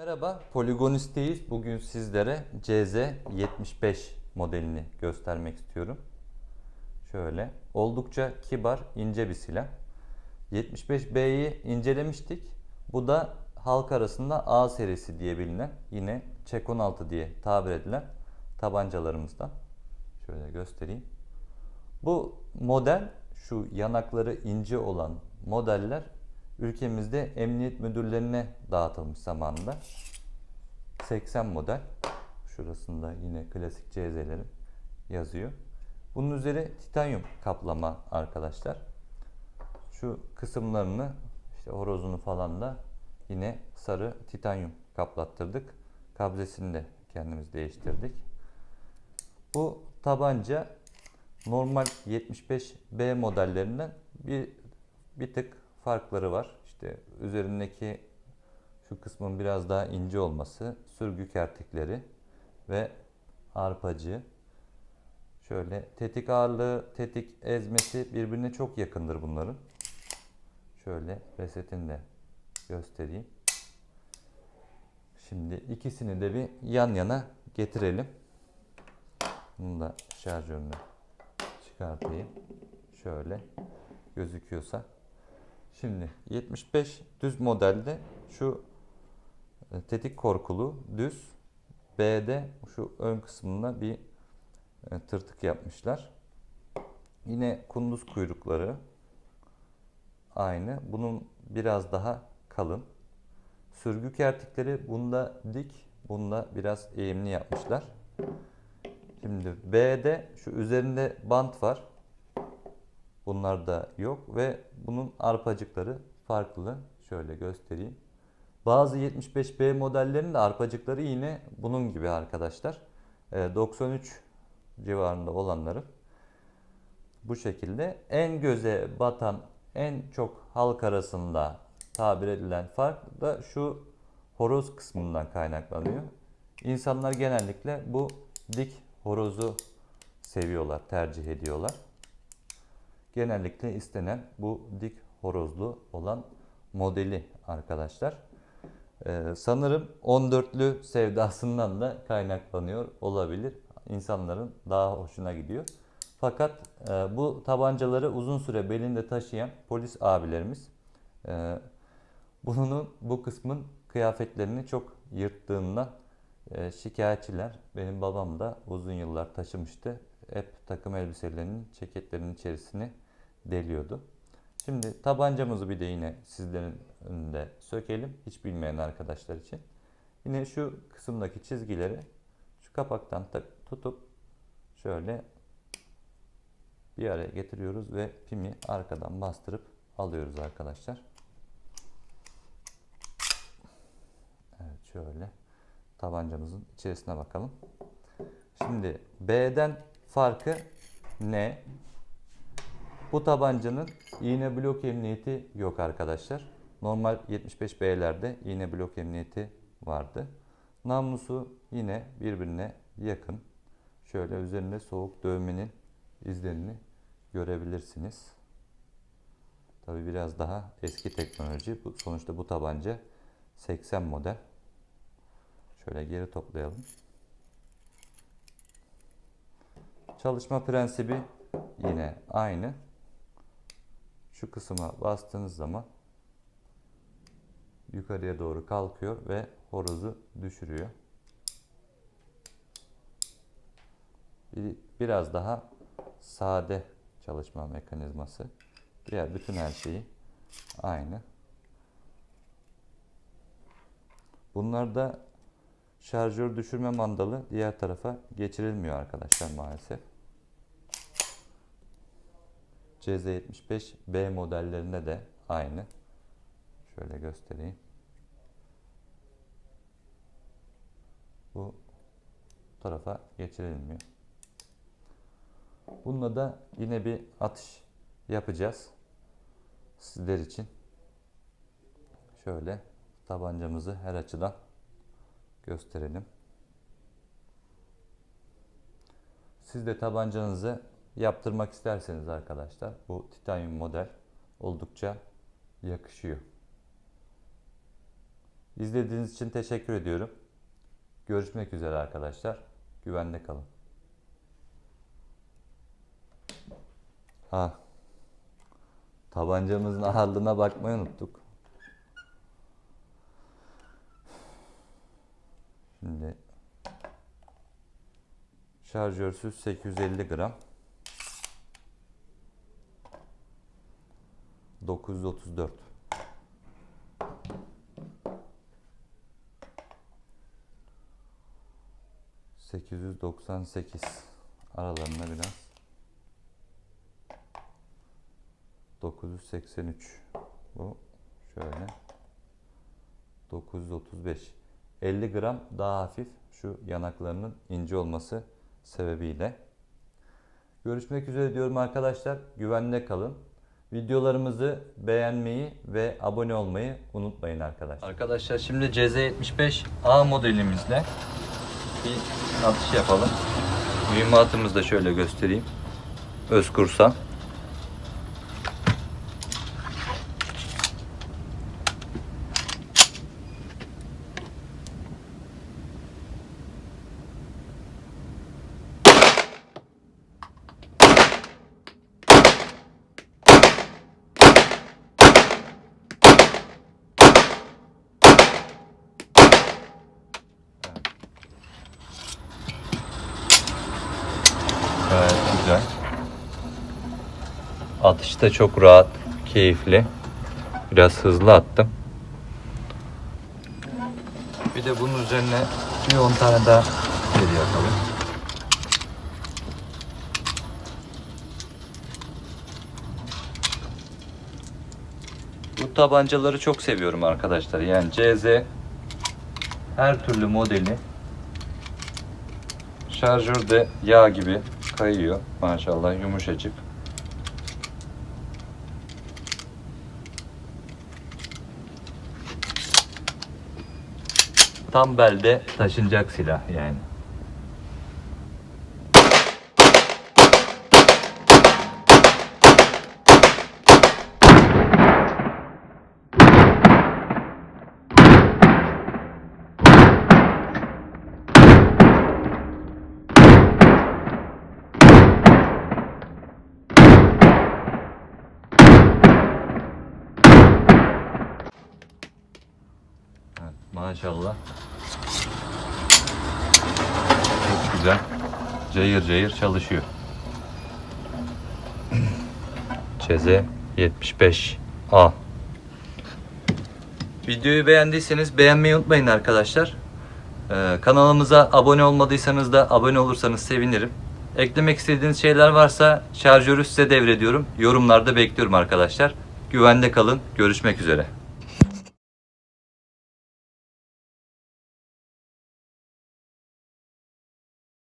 Merhaba, Poligonisteyiz. Bugün sizlere CZ75 modelini göstermek istiyorum. Şöyle, oldukça kibar, ince bir silah. 75B'yi incelemiştik. Bu da halk arasında A serisi diye bilinen, yine Çek 16 diye tabir edilen tabancalarımızdan. Şöyle göstereyim. Bu model, şu yanakları ince olan modeller ülkemizde emniyet müdürlerine dağıtılmış zamanında. 80 model. Şurasında yine klasik CZ'lerim yazıyor. Bunun üzeri titanyum kaplama arkadaşlar. Şu kısımlarını işte horozunu falan da yine sarı titanyum kaplattırdık. Kabzesini de kendimiz değiştirdik. Bu tabanca normal 75B modellerinden bir bir tık farkları var. İşte üzerindeki şu kısmın biraz daha ince olması, sürgü kertikleri ve arpacı. Şöyle tetik ağırlığı, tetik ezmesi birbirine çok yakındır bunların. Şöyle resetini de göstereyim. Şimdi ikisini de bir yan yana getirelim. Bunu da şarjörünü çıkartayım. Şöyle gözüküyorsa. Şimdi 75 düz modelde şu e, tetik korkulu düz B'de şu ön kısmında bir e, tırtık yapmışlar. Yine kunduz kuyrukları aynı. Bunun biraz daha kalın. Sürgü kertikleri bunda dik, bunda biraz eğimli yapmışlar. Şimdi B'de şu üzerinde bant var. Bunlar da yok ve bunun arpacıkları farklı. Şöyle göstereyim. Bazı 75B modellerinin de arpacıkları yine bunun gibi arkadaşlar. Ee, 93 civarında olanları bu şekilde. En göze batan, en çok halk arasında tabir edilen fark da şu horoz kısmından kaynaklanıyor. İnsanlar genellikle bu dik horozu seviyorlar, tercih ediyorlar genellikle istenen bu dik horozlu olan modeli arkadaşlar. Ee, sanırım 14'lü sevdasından da kaynaklanıyor olabilir. İnsanların daha hoşuna gidiyor. Fakat e, bu tabancaları uzun süre belinde taşıyan polis abilerimiz e, bunun bu kısmın kıyafetlerini çok yırttığından e, şikayetçiler. Benim babam da uzun yıllar taşımıştı hep takım elbiselerinin ceketlerinin içerisine deliyordu. Şimdi tabancamızı bir de yine sizlerin önünde sökelim. Hiç bilmeyen arkadaşlar için. Yine şu kısımdaki çizgileri şu kapaktan tutup şöyle bir araya getiriyoruz ve pimi arkadan bastırıp alıyoruz arkadaşlar. Evet şöyle tabancamızın içerisine bakalım. Şimdi B'den farkı ne? Bu tabancanın iğne blok emniyeti yok arkadaşlar. Normal 75B'lerde iğne blok emniyeti vardı. Namlusu yine birbirine yakın. Şöyle üzerinde soğuk dövmenin izlerini görebilirsiniz. Tabi biraz daha eski teknoloji. Sonuçta bu tabanca 80 model. Şöyle geri toplayalım. Çalışma prensibi yine aynı. Şu kısma bastığınız zaman yukarıya doğru kalkıyor ve horozu düşürüyor. Biraz daha sade çalışma mekanizması. Diğer bütün her şeyi aynı. Bunlarda şarjör düşürme mandalı diğer tarafa geçirilmiyor arkadaşlar maalesef. CZ75B modellerinde de aynı. Şöyle göstereyim. Bu tarafa geçirilmiyor. Bununla da yine bir atış yapacağız. Sizler için. Şöyle tabancamızı her açıdan gösterelim. Siz de tabancanızı yaptırmak isterseniz arkadaşlar bu titanyum model oldukça yakışıyor. İzlediğiniz için teşekkür ediyorum. Görüşmek üzere arkadaşlar. Güvende kalın. Ha. Tabancamızın ağırlığına bakmayı unuttuk. Şimdi şarjörsüz 850 gram. 934. ...898... ...aralarında biraz... ...983... ...bu... ...şöyle... ...935... ...50 gram daha hafif... ...şu yanaklarının ince olması... ...sebebiyle... ...görüşmek üzere diyorum arkadaşlar... ...güvende kalın... Videolarımızı beğenmeyi ve abone olmayı unutmayın arkadaşlar. Arkadaşlar şimdi CZ75A modelimizle bir atış yapalım. Mühimmatımızı da şöyle göstereyim. Özkursa. Gayet güzel. Atış da çok rahat, keyifli. Biraz hızlı attım. Bir de bunun üzerine bir 10 tane daha geri yapalım. Bu tabancaları çok seviyorum arkadaşlar. Yani CZ her türlü modeli Şarjör de yağ gibi kayıyor. Maşallah yumuşacık. Tam belde taşınacak silah yani. Evet, maşallah. Çok güzel. Cayır cayır çalışıyor. Çeze 75A. Videoyu beğendiyseniz beğenmeyi unutmayın arkadaşlar. Ee, kanalımıza abone olmadıysanız da abone olursanız sevinirim. Eklemek istediğiniz şeyler varsa şarjörü size devrediyorum. Yorumlarda bekliyorum arkadaşlar. Güvende kalın. Görüşmek üzere.